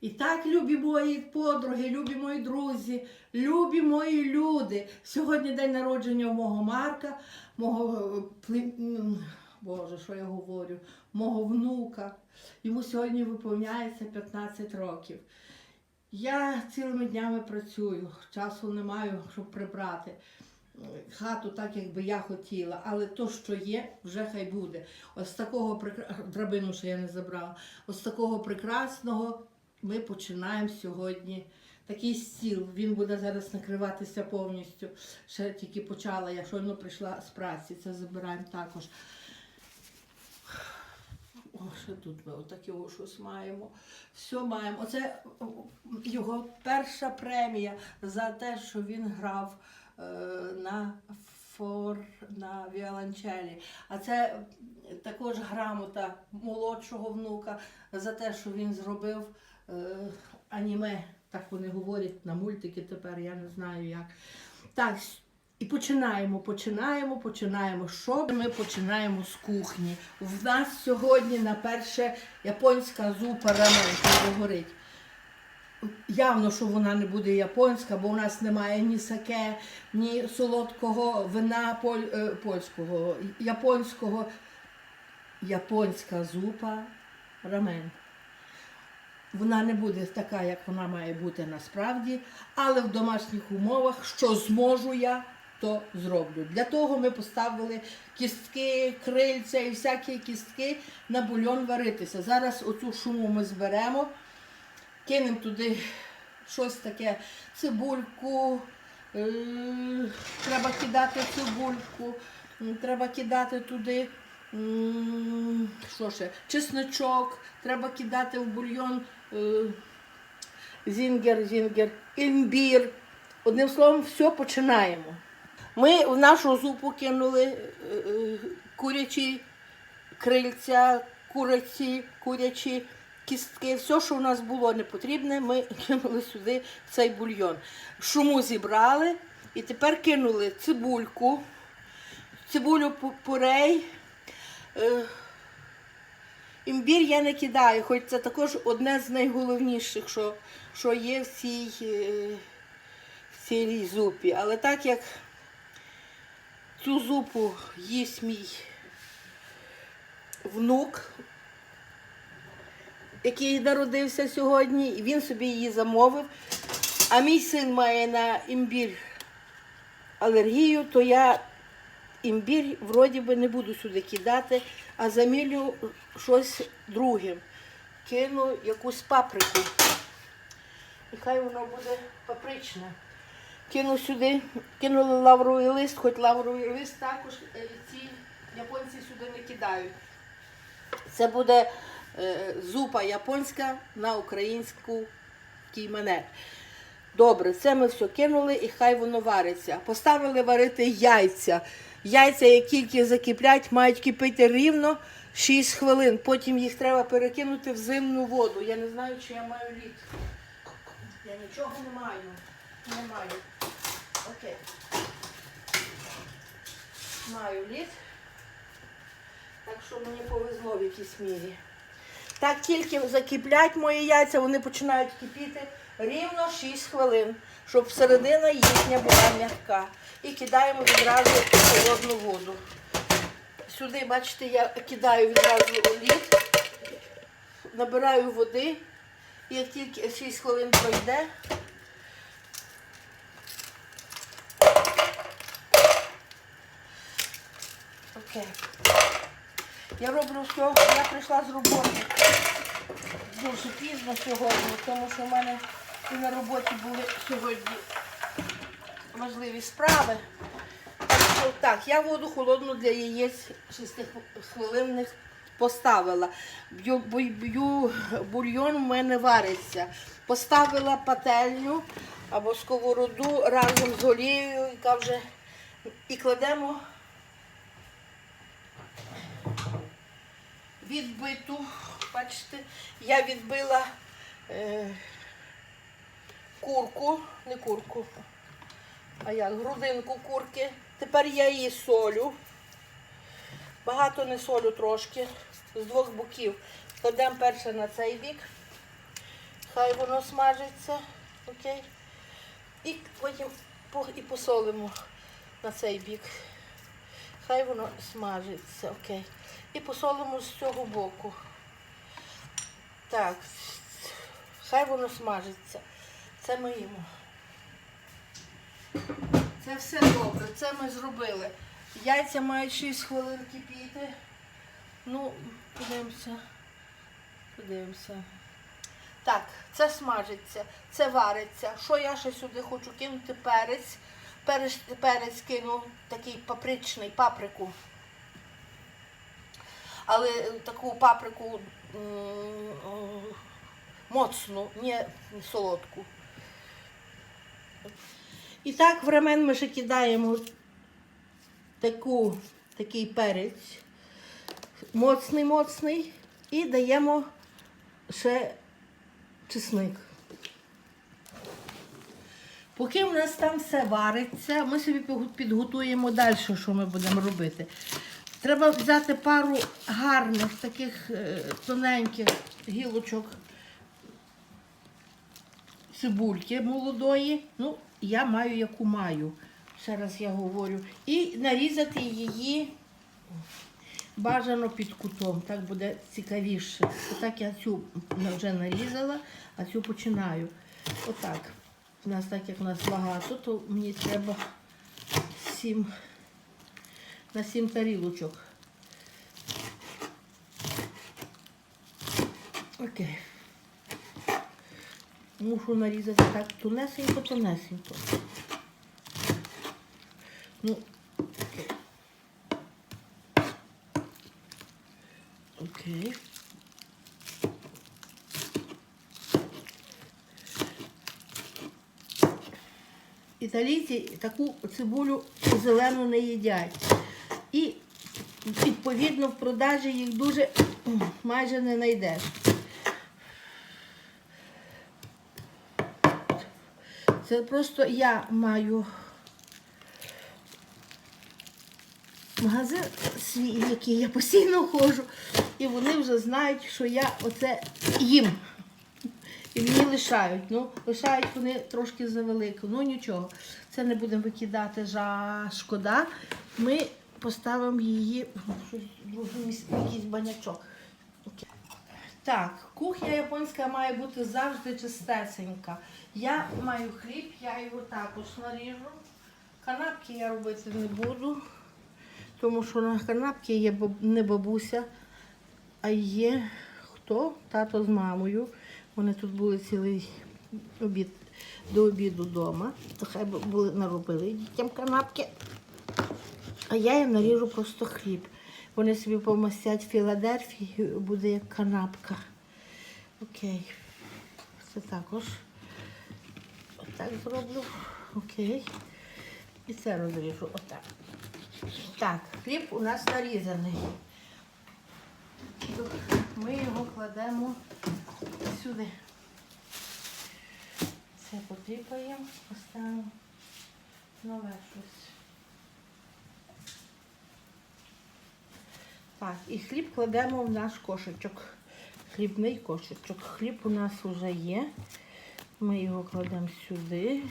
І так, любі мої подруги, любі мої друзі, любі мої люди. Сьогодні день народження мого Марка, мого е, Боже, що я говорю, мого внука. Йому сьогодні виповняється 15 років. Я цілими днями працюю, часу не маю, щоб прибрати е, хату так, як би я хотіла, але то, що є, вже хай буде. Ось такого драбину, що я не забрала, ось такого прекрасного ми починаємо сьогодні. Такий стіл, він буде зараз накриватися повністю. Ще тільки почала, я щойно прийшла з праці, це забираємо також. О, ще тут ми отаке щось маємо. Все маємо. Оце його перша премія за те, що він грав е, на фор на віолончелі. А це також грамота молодшого внука за те, що він зробив аніме. Так вони говорять на мультики тепер, я не знаю як. Так, і починаємо, починаємо, починаємо. Що ми починаємо з кухні? В нас сьогодні на перше японська зупа рамен, що говорить. Явно, що вона не буде японська, бо у нас немає ні саке, ні солодкого вина поль, е, польського, японського. Японська зупа рамен. Вона не буде така, як вона має бути насправді, але в домашніх умовах, що зможу я, то зроблю. Для того ми поставили кістки, крильця і всякі кістки на бульйон варитися. Зараз оцю шуму ми зберемо, кинемо туди щось таке, цибульку, е, треба кидати цибульку, треба кидати туди. Що ще? Чесночок, треба кидати в бульйон зінгер, зінгер, імбір. Одним словом, все починаємо. Ми в нашу зупу кинули е, е, курячі крильця, куриці, курячі кістки. Все, що у нас було не потрібне, ми кинули сюди цей бульйон. Шуму зібрали і тепер кинули цибульку, цибулю пу- пурей. Імбір я не кидаю, хоч це також одне з найголовніших, що, що є в цій, е, в цій зупі. Але так як цю зупу їсть мій внук, який народився сьогодні, і він собі її замовив, а мій син має на імбір алергію, то я імбір вроді би не буду сюди кидати, а замілю щось другим. Кину якусь паприку. І хай воно буде папричне. Кину сюди, кинули лавровий лист, хоч лавровий лист також е, ці японці сюди не кидають. Це буде е, зупа японська на українську манер. Добре, це ми все кинули і хай воно вариться. Поставили варити яйця. Яйця, як тільки закиплять, мають кипіти рівно 6 хвилин. Потім їх треба перекинути в зимну воду. Я не знаю, чи я маю лід. Я нічого не маю. Не маю. Окей. Маю лід. Так що мені повезло в якійсь мірі. Так тільки закиплять мої яйця, вони починають кипіти рівно 6 хвилин, щоб середина їхня була м'яка. І кидаємо відразу холодну воду. Сюди, бачите, я кидаю відразу лід, набираю води, і як тільки 6 хвилин пройде, окей. Я роблю все, я прийшла з роботи дуже пізно сьогодні, тому що в мене і на роботі були сьогодні важливі справи. Так, я воду холодну для яєць 6 хвилинних поставила. Б'ю, б'ю, бульйон у мене вариться. Поставила пательню або сковороду разом з олією, яка вже і кладемо відбиту. Бачите, я відбила е, курку, не курку, а як грудинку курки. Тепер я її солю. Багато не солю трошки, з двох боків. Кладемо перше на цей бік. Хай воно смажиться. Окей. І потім і посолимо на цей бік. Хай воно смажиться, окей. І посолимо з цього боку. Так, хай воно смажиться. Це ми їмо. Це все добре, це ми зробили. Яйця мають 6 хвилин кипіти. Ну, подивимося. Подивимося. Так, це смажиться, це вариться. Що я ще сюди хочу кинути перець. Перець, перець кину такий папричний, паприку. Але таку паприку моцну, не солодку. І так в рамен ми ще кидаємо таку, такий перець, моцний, моцний, і даємо ще чесник. Поки в нас там все вариться, ми собі підготуємо далі, що ми будемо робити. Треба взяти пару гарних таких е, тоненьких гілочок цибульки молодої. Ну, я маю яку маю. Ще раз я говорю. І нарізати її бажано під кутом. Так буде цікавіше. Отак я цю вже нарізала, а цю починаю. Отак. У нас так як у нас багато, то мені треба сім на сім тарілочок. Окей. Мушу нарізати так тонесенько, тонесенько. Ну, окей. Окей. Італійці таку цибулю зелену не їдять. І відповідно в продажі їх дуже майже не знайдеш. Просто я маю магазин свій, в який я постійно ходжу, і вони вже знають, що я оце їм. І мені лишають. Ну, лишають вони трошки завелико. Ну нічого. Це не будемо викидати жа шкода. Ми поставимо її в якийсь банячок. Так, кухня японська має бути завжди чистесенька. Я маю хліб, я його також наріжу. Канапки я робити не буду, тому що на канапки є не бабуся, а є хто? Тато з мамою. Вони тут були цілий обід до обіду вдома. То хай були наробили дітям канапки. А я їм наріжу просто хліб. Вони собі помастять Філадельфії, буде як канапка. Окей. Це також. Отак зроблю. Окей. І це розріжу. Отак. Так, хліб у нас нарізаний. Ми його кладемо сюди. Це потріпаємо, поставимо нове щось. Так, і хліб кладемо в наш кошечок. Хлібний кошечок. Хліб у нас вже є. Ми його кладемо сюди.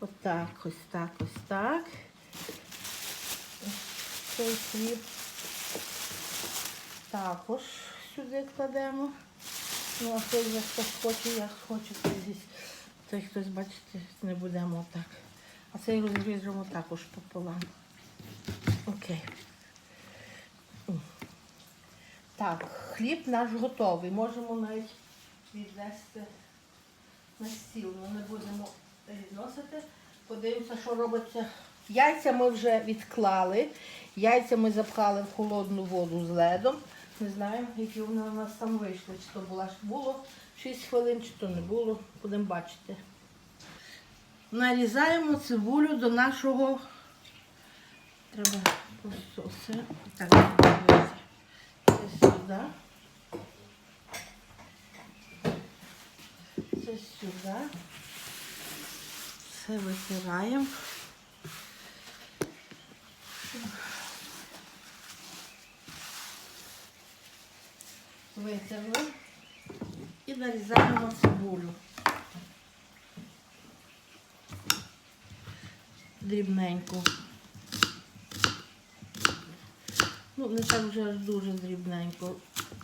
Отак, ось так, ось так. Цей хліб також сюди кладемо. Ну, а цей вже хтось хоче, як хоче, то здесь. Цей хтось, бачите, не будемо так. А цей розріжемо також пополам. Окей. Так, хліб наш готовий. Можемо навіть віднести на стіл. Ми не будемо відносити. Подивимося, що робиться. Яйця ми вже відклали. Яйця ми запхали в холодну воду з ледом. Не знаю, які вони у нас там вийшли. Чи то була, було 6 хвилин, чи то не було. Будемо бачити. Нарізаємо цибулю до нашого. Треба просто все. Так, дивіться. Це сюди. Це витираємо. Витерли. І нарізаємо цибулю. Дрібненько. Ну, не так вже аж дуже дрібненько.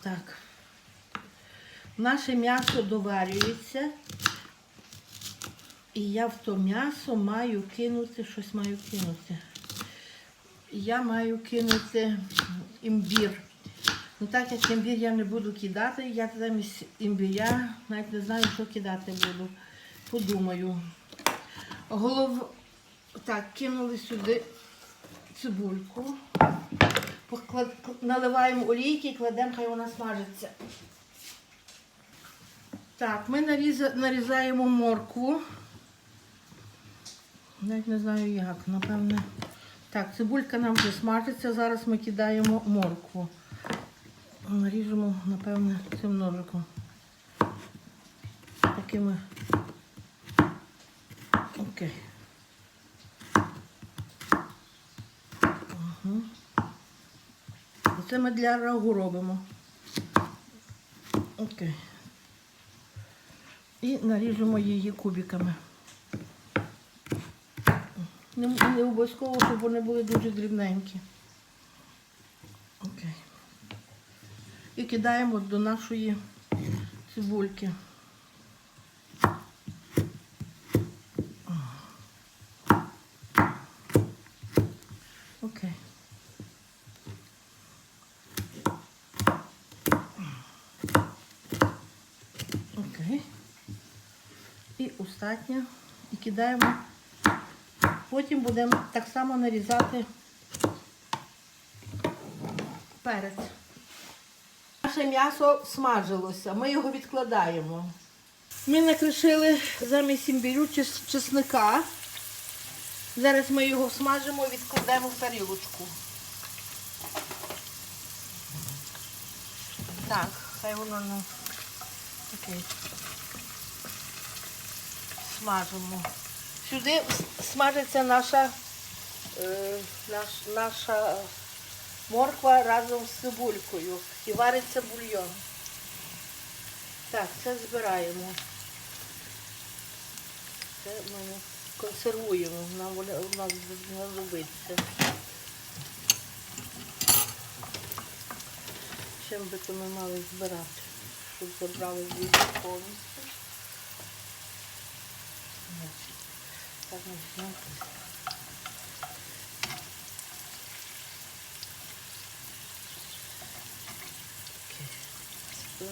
Так. Наше м'ясо доварюється. І я в то м'ясо маю кинути, щось маю кинути. Я маю кинути імбір. Ну так як імбір я не буду кидати, я замість імбіря навіть не знаю, що кидати буду. Подумаю. Голов... Так, кинули сюди цибульку. Наливаємо олійки і кладемо, хай вона смажиться. Так, ми нарізаємо моркву. Навіть не знаю як, напевне. Так, цибулька нам вже смажиться, зараз ми кидаємо моркву. Наріжемо, напевне, цим ножиком. Такими. Окей. Це ми для рагу робимо. Окей. І наріжемо її кубиками. Не, не обов'язково, щоб вони були дуже дрібненькі. Окей. І кидаємо до нашої цибульки. Окей. Окей. І. І кидаємо. Потім будемо так само нарізати перець. Наше м'ясо смажилося, ми його відкладаємо. Ми накришили замість імбірю чес- чесника. Зараз ми його смажимо і відкладемо в тарілочку. Так, хай воно не окей. Смажимо. Сюди смажиться наша, е, наш, наша морква разом з цибулькою і вариться бульйон. Так, це збираємо. Це ми консервуємо, нам у нас знадобиться. Чим би то ми мали збирати, щоб забрали звідси повністю.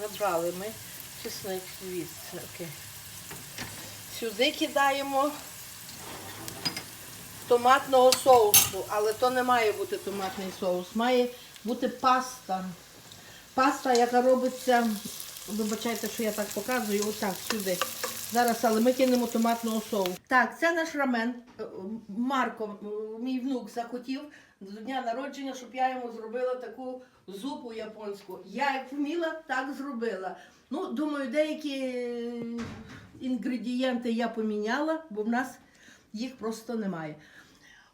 Забрали ми чесник звідси. Сюди кидаємо томатного соусу, але то не має бути томатний соус, має бути паста. Паста, яка робиться, вибачайте, що я так показую, отак сюди. Зараз, але ми кинемо томатного соусу. Так, це наш рамен. Е, Марко, мій внук, захотів до дня народження, щоб я йому зробила таку зупу японську. Я як вміла, так зробила. Ну, думаю, деякі інгредієнти я поміняла, бо в нас їх просто немає.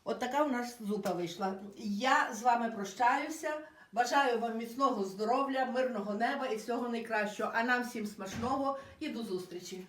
От така у нас зупа вийшла. Я з вами прощаюся. Бажаю вам міцного здоров'я, мирного неба і всього найкращого. А нам всім смачного і до зустрічі.